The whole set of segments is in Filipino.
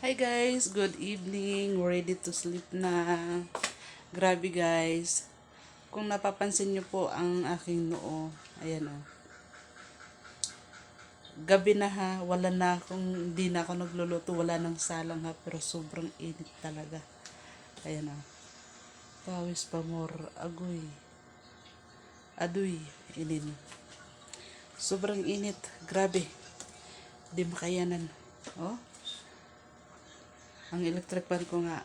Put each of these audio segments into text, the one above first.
Hi guys, good evening. Ready to sleep na. Grabe guys. Kung napapansin nyo po ang aking noo, ayan o. Gabi na ha, wala na akong, hindi na ako nagluluto, wala nang salang ha, pero sobrang init talaga. Ayan o. Pawis pa more, agoy. Adoy, inin. Sobrang init, grabe. Di makayanan. Oh, ang electric fan ko nga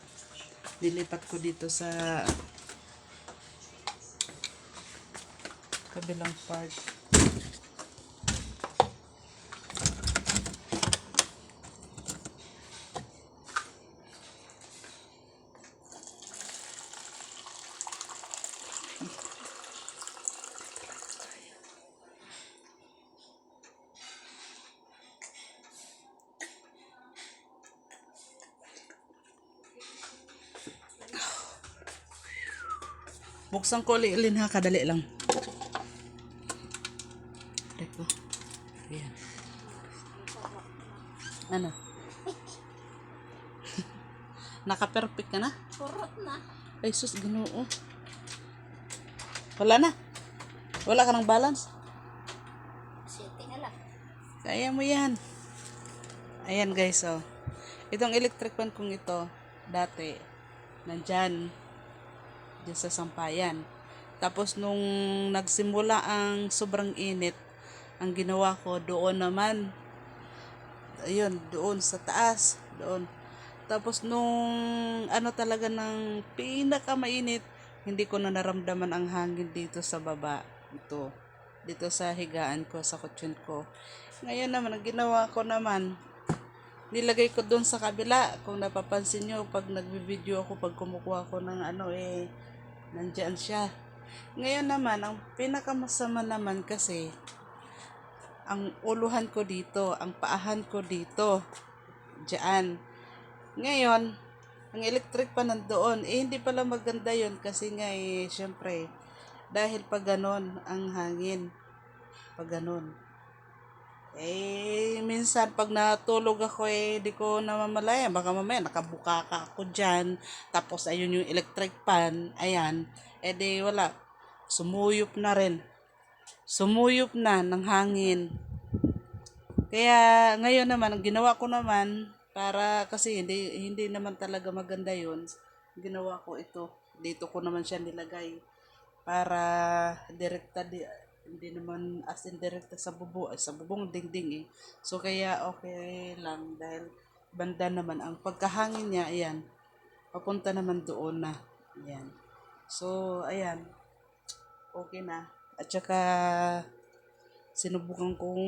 nilipat ko dito sa kabilang part buksan ko ulit ilin ha kadali lang Teko. Ayan. ano naka-perfect ka na Kurot na. ay sus ginoo wala na wala ka ng balance Siti na lang. Kaya mo yan. Ayan guys, oh. Itong electric fan kong ito, dati, nandyan, dyan sa sampayan. Tapos nung nagsimula ang sobrang init, ang ginawa ko doon naman, ayun, doon sa taas, doon. Tapos nung ano talaga ng pinakamainit, hindi ko na naramdaman ang hangin dito sa baba. Ito. Dito sa higaan ko, sa kutsyon ko. Ngayon naman, ang ginawa ko naman, nilagay ko doon sa kabila. Kung napapansin nyo, pag nagbibideo ako, pag kumukuha ko ng ano, eh, nandyan siya. Ngayon naman, ang pinakamasama naman kasi, ang uluhan ko dito, ang paahan ko dito, dyan. Ngayon, ang electric pa nandoon, eh hindi pala maganda yon kasi nga eh, syempre, dahil pag ganon ang hangin, pag ganon. Eh, minsan pag natulog ako eh, di ko namamalaya. Baka mamaya nakabuka ka ako dyan. Tapos ayun yung electric pan. Ayan. Eh di wala. Sumuyop na rin. Sumuyop na ng hangin. Kaya ngayon naman, ginawa ko naman, para kasi hindi, hindi naman talaga maganda yun. Ginawa ko ito. Dito ko naman siya nilagay. Para direkta di, hindi naman as in direkta sa bubo, sa bubong dingding eh. So kaya okay lang dahil banda naman ang pagkahangin niya, ayan, papunta naman doon na. Ayan. So, ayan. Okay na. At saka, sinubukan kong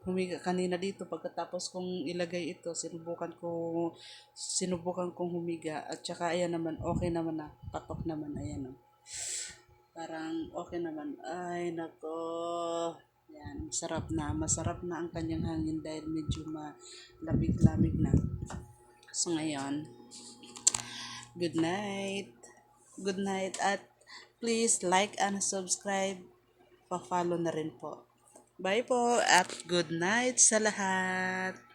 humiga kanina dito pagkatapos kong ilagay ito sinubukan ko sinubukan kong humiga at saka ayan naman okay naman na patok naman ayan oh. Parang okay naman. Ay nako. Yan masarap na. Masarap na ang kanyang hangin dahil medyo malamig-lamig na. So ngayon good night. Good night at please like and subscribe. Pa-follow na rin po. Bye po at good night sa lahat.